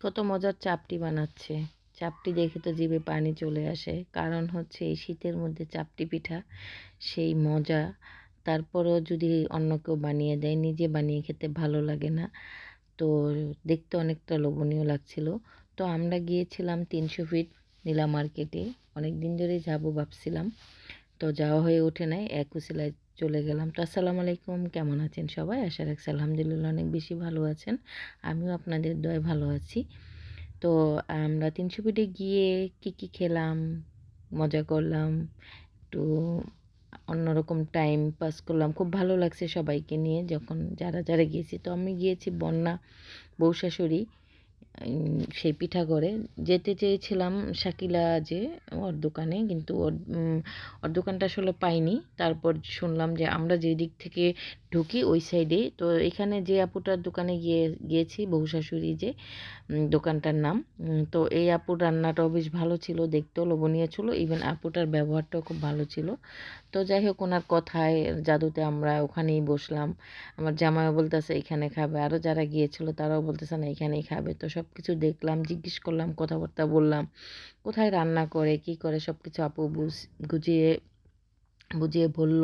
কত মজার চাপটি বানাচ্ছে। চাপটি দেখে তো জিভে পানি চলে আসে। কারণ হচ্ছে এই শীতের মধ্যে চাপটি পিঠা সেই মজা। তারপরেও যদি অন্য কেউ বানিয়ে দেয়, নিজে বানিয়ে খেতে ভালো লাগে না, তো দেখতে অনেকটা লোভনীয় লাগছিল। তো আমরা গিয়েছিলাম তিনশো ফিট নীলা মার্কেটে। অনেক দিন ধরেই যাব ভাবছিলাম। তো যাওয়া হয়ে ওঠে নাই, এক উসিলায় চলে গেলাম। তো আসসালামু আলাইকুম, কেমন আছেন সবাই? আশা রাখছি আলহামদুলিল্লাহ অনেক বেশি ভালো আছেন। আমিও আপনাদের দয় ভালো আছি। তো আমরা তিনশো পিঠে গিয়ে কী কী খেলাম, মজা করলাম, একটু অন্যরকম টাইম পাস করলাম। খুব ভালো লাগছে সবাইকে নিয়ে যখন, যারা যারা গিয়েছি। তো আমি গিয়েছি বন্যা বউ শাশুড়ি সেই পিঠা করে যেতে চেয়েছিলাম শাকিলা যে ওর দোকানে, কিন্তু ওর ওর দোকানটা আসলে পাইনি। তারপর শুনলাম যে আমরা যে দিক থেকে ঢুকি ওই সাইডে। তো এখানে যে আপুটার দোকানে গিয়ে, গিয়েছি বহু শাশুড়ি যে দোকানটার নাম। তো এই আপুর রান্নাটাও বেশ ভালো ছিল, দেখতেও লোভনীয় ছিল। ইভেন আপুটার ব্যবহারটাও খুব ভালো ছিল। তো যাই হোক, ওনার কথায় জাদুতে আমরা ওখানেই বসলাম। আমার জামাইও বলতেছে, এখানে খাবে। আরও যারা গিয়েছিল, তারাও বলতেছে, না, এখানেই খাবে। তো সব কিছু দেখলাম, জিজ্ঞেস করলাম, কথাবার্তা বললাম, কোথায় রান্না করে, কি করে সব কিছু আপু বুঝ গুজিয়ে বুঝিয়ে বলল।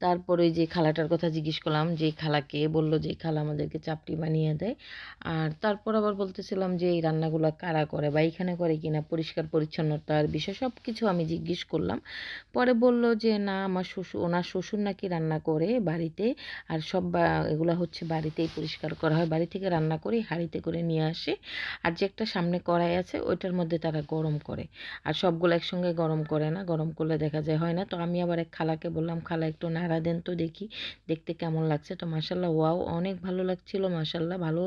তারপরে যে খালাটার কথা জিজ্ঞেস করলাম, যে খালাকে বলল যে খালা আমাদেরকে চাপটি বানিয়ে দেয়। আর তারপর আবার বলতেছিলাম যে এই রান্নাগুলো কারা করে বা এখানে করে কিনা, পরিষ্কার পরিচ্ছন্নতার বিষয় সব কিছু আমি জিজ্ঞেস করলাম। পরে বলল যে না, আমার শ্বশুর, ওনার শ্বশুর নাকি রান্না করে বাড়িতে। আর সব এগুলো হচ্ছে বাড়িতেই পরিষ্কার করা হয়। বাড়ি থেকে রান্না করে হাঁড়িতে করে নিয়ে আসে। আর যে একটা সামনে কড়াই আছে, ওইটার মধ্যে তারা গরম করে। আর সবগুলো একসঙ্গে গরম করে না, গরম করলে দেখা যায় হয় না। তো আমি আবার এক খালাকে বললাম, খালা, একটু না নাড়া দেন তো দেখি, দেখতে কেমন লাগছে? তো মাসাল্লাহ ওয়াও, অনেক ভালো লাগছিল মাসাল্লাহ ভালো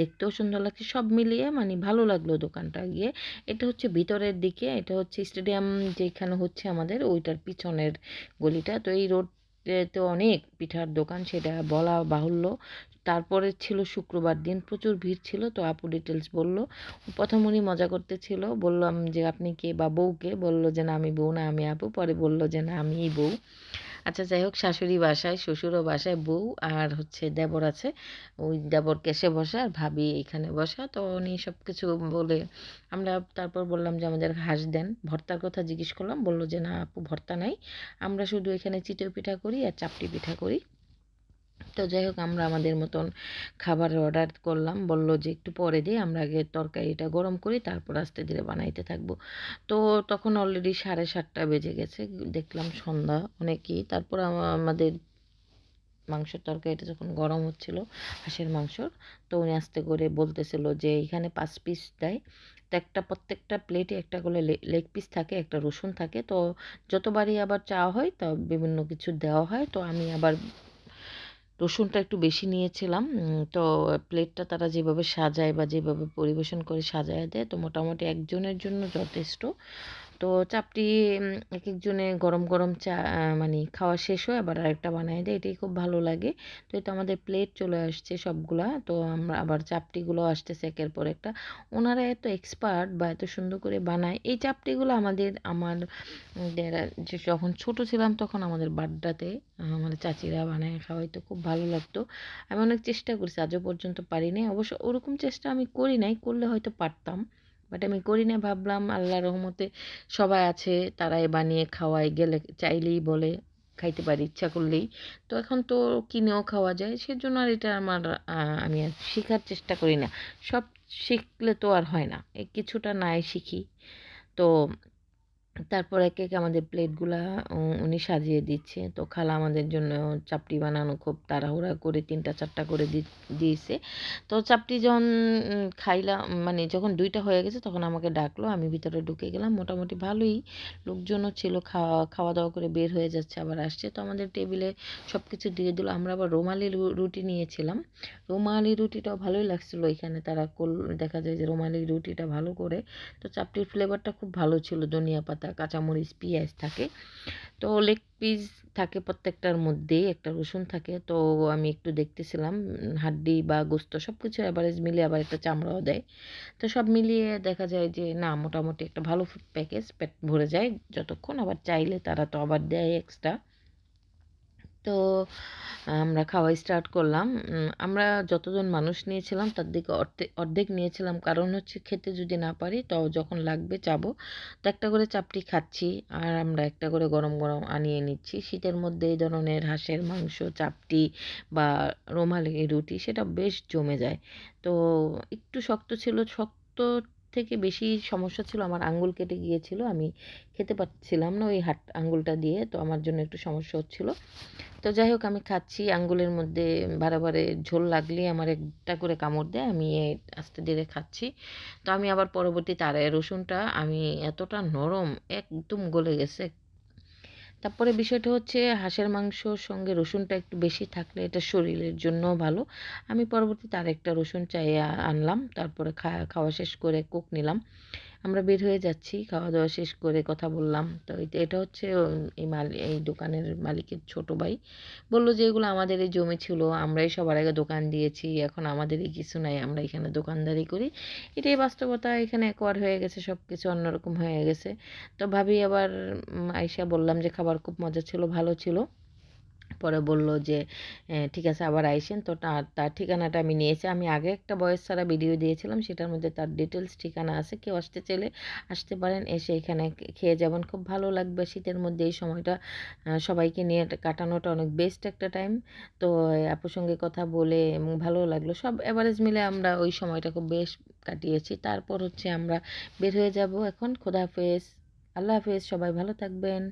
দেখতেও সুন্দর লাগছে, সব মিলিয়ে মানে ভালো লাগল দোকানটা গিয়ে। এটা হচ্ছে ভিতরের দিকে, এটা হচ্ছে স্টেডিয়াম যেখানে হচ্ছে আমাদের, ওইটার পিছনের গলিটা। তো এই রোড তো অনেক পিঠার দোকান, সেটা বলা বাহুল্য। তারপরে ছিল শুক্রবার দিন, প্রচুর ভিড় ছিল, তো আপু ডিটেলস বলল। প্রথম উনি মজা করতেছিল, বললাম যে, আপনি কে বা বউকে? বলল যে, না, আমি বউ না, আমি আপু। পরে বলল যে, না আমি বউ। আচ্ছা যাই হোক শাশুড়ি বাসায়, শ্বশুরও বাসায়, বউ আর হচ্ছে দেবর আছে। ওই দেবর কেসে বসা আর ভাবি এখানে বসা। তো উনি সব কিছু বলে আমরা তারপর বললাম যে আমাদের হাঁস দেন। ভর্তার কথা জিজ্ঞেস করলাম, বলল যে, না আপু, ভর্তা নাই। আমরা শুধু এখানে চিতই পিঠা করি আর চাপটি পিঠা করি। তো যাই হোক, আমরা আমাদের মতন খাবার অর্ডার করলাম। বলল যে একটু পরে দিয়ে আমরা আগে তরকারিটা গরম করি, তারপর আস্তে ধীরে বানাইতে থাকব। তো তখন অলরেডি সাড়ে সাতটা বেজে গেছে, দেখলাম সন্ধ্যা অনেকই। তারপর আমাদের মাংসের তরকারিটা যখন গরম হচ্ছিল, হাঁসের মাংসর, তো উনি আস্তে করে বলতেছিল যে এখানে পাঁচ পিস দেয়। তো একটা প্রত্যেকটা প্লেটে একটা করে লেগ পিস থাকে, একটা রসুন থাকে। তো যতবারই আবার চাওয়া হয়, তা বিভিন্ন কিছু দেওয়া হয়। তো আমি আবার রসুনটা একটু বেশি নিয়েছিলাম তো প্লেটটা তারা যেভাবে সাজায় বা যেভাবে পরিবেশন করে সাজায় দেয়, তো মোটামুটি একজনের জন্য যথেষ্ট। তো চাপটি এক একজনে গরম গরম চা মানে খাওয়া শেষ হয় আবার আরেকটা বানাই দেয়। এটাই খুব ভালো লাগে। তো এটা আমাদের প্লেট চলে আসছে সবগুলা। তো আমরা আবার চাপটিগুলো আসতেছে একের পর একটা। ওনারা এত এক্সপার্ট বা এত সুন্দর করে বানায়। এই চাপটিগুলো আমাদের, আমার যখন ছোট ছিলাম তখন আমাদের বাড্ডাতে আমাদের চাচিরা বানায় খাওয়াইতো, খুব ভালো লাগতো। আমি অনেক চেষ্টা করছি, আজও পর্যন্ত পারিনি অবশ্য ওরকম চেষ্টা আমি করি নাই, করলে হয়তো পারতাম। বাট আমি করি না ভাবলাম আল্লাহ রহমতে সবাই আছে, তারাই বানিয়ে খাওয়াই গেলে চাইলেই বলে, খাইতে পারি, ইচ্ছা করলেই। তো এখন তো কিনেও খাওয়া যায়, সেজন্য আর এটা আমার আমি আর শেখার চেষ্টা করি না। সব শিখলে তো আর হয় না এই কিছুটা নাই শিখি। তো তারপর এক, একে আমাদের প্লেটগুলা উনি সাজিয়ে দিচ্ছে। তো খালা আমাদের জন্য চাপটি বানানো খুব তাড়াহুড়া করে তিনটা, চারটা করে দিয়েছে। তো চাপটি যখন খাইলাম মানে যখন দুইটা হয়ে গেছে তখন আমাকে ডাকলো। আমি ভিতরে ঢুকে গেলাম। মোটামুটি ভালোই। লোকজনও ছিল, খাওয়া খাওয়া দাওয়া করে বের হয়ে যাচ্ছে, আবার আসছে। তো আমাদের টেবিলে সব কিছু দিয়ে দিল। আমরা আবার রোমালি রুটি নিয়েছিলাম। রোমালি রুটিটাও ভালোই লাগছিল এখানে। তারা দেখা যায় যে রোমালি রুটিটা ভালো করে। তো চাপটির ফ্লেভারটা খুব ভালো ছিল ধনিয়া পাতা কাঁচামরিচ, পেঁয়াজ থাকে। তো লেগ পিস থাকে প্রত্যেকটার মধ্যেই একটা রসুন থাকে। তো আমি একটু দেখতেছিলাম, হাড্ডি বা গোস্ত সব কিছু অ্যাভারেজ মিলিয়ে আবার একটা চামড়াও দেয়। তো সব মিলিয়ে দেখা যায় যে, না, মোটামুটি একটা ভালো ফুড প্যাকেজ পেট ভরে যায় যতক্ষণ। আবার চাইলে তারা তো আবার দেয় এক্সট্রা তো, আমরা খাওয়া স্টার্ট করলাম। আমরা যতজন মানুষ নিয়েছিলাম, তার দিকে অর্ধেক অর্ধেক নিয়েছিলাম। কারণ হচ্ছে খেতে যদি না পারি, তো যখন লাগবে চাবো। তো একটা করে চাপটি খাচ্ছি, আর আমরা একটা করে গরম গরম আনিয়ে নিচ্ছি। শীতের মধ্যে এই ধরনের হাঁসের মাংস, চাপটি বা রুমালি রুটি, সেটা বেশ জমে যায়। তো, একটু শক্ত ছিল, শক্ত থেকে বেশি সমস্যা ছিল, আমার আঙ্গুল কেটে গিয়েছিল, আমি খেতে পারছিলাম না ওই হাট আঙ্গুলটা দিয়ে, তো আমার জন্য একটু সমস্যা হচ্ছিল। তো যাই হোক, আমি খাচ্ছি, আঙ্গুলের মধ্যে বারে ঝোল লাগলেই আমার একটা করে কামড় দেয়, আমি আস্তে ধীরে খাচ্ছি। তো আমি আবার পরবর্তী আর রসুনটা, আমি এতটা নরম, একদম গলে গেছে তারপরে বিষয়টা হচ্ছে হাঁসের মাংসর সঙ্গে রসুনটা একটু বেশি থাকলে এটা শরীরের জন্য ভালো। আমি পরবর্তীতে আরেকটা রসুন চাই আনলাম, তারপরে খাওয়া খাওয়া শেষ করে কোক নিলাম। আমরা বের হয়ে যাচ্ছি খাওয়া দাওয়া শেষ করে কথা বললাম। তো এটা হচ্ছে, এই মালি, এই দোকানের মালিকের ছোট ভাই। বলল যে, এগুলো আমাদের এই জমি ছিল, আমরাই সবার আগে দোকান দিয়েছি, এখন আমাদেরই কিছু নাই, আমরা এখানে দোকানদারি করি। এটাই বাস্তবতা, এখানে একবার হয়ে গেছে সব কিছু অন্যরকম হয়ে গেছে। তো ভাবি আবার আইসা বললাম যে, খাবার খুব মজা ছিল, ভালো ছিল। পরে বলল যে ঠিক আছে, আবার আইসেন। তো তার ঠিকানাটা আমি নিয়েছি। আমি আগে একটা বয়স ছাড়া ভিডিও দিয়েছিলাম, সেটার মধ্যে তার ডিটেলস ঠিকানা আছে। কেউ আসতে চাইলে আসতে পারেন, এসে এখানে খেয়ে যাবেন। খুব ভালো লাগবে শীতের মধ্যে এই সময়টা। সবাইকে নিয়ে কাটানোটা অনেক বেস্ট একটা টাইম তো আপুর সঙ্গে কথা বলে এবং ভালো লাগল। সব অ্যাভারেজ মিলে আমরা ওই সময়টা খুব বেশ কাটিয়েছি। তারপর হচ্ছে আমরা বের হয়ে যাব এখন। খোদা হাফেজ। আল্লাহ হাফেজ। সবাই ভালো থাকবেন।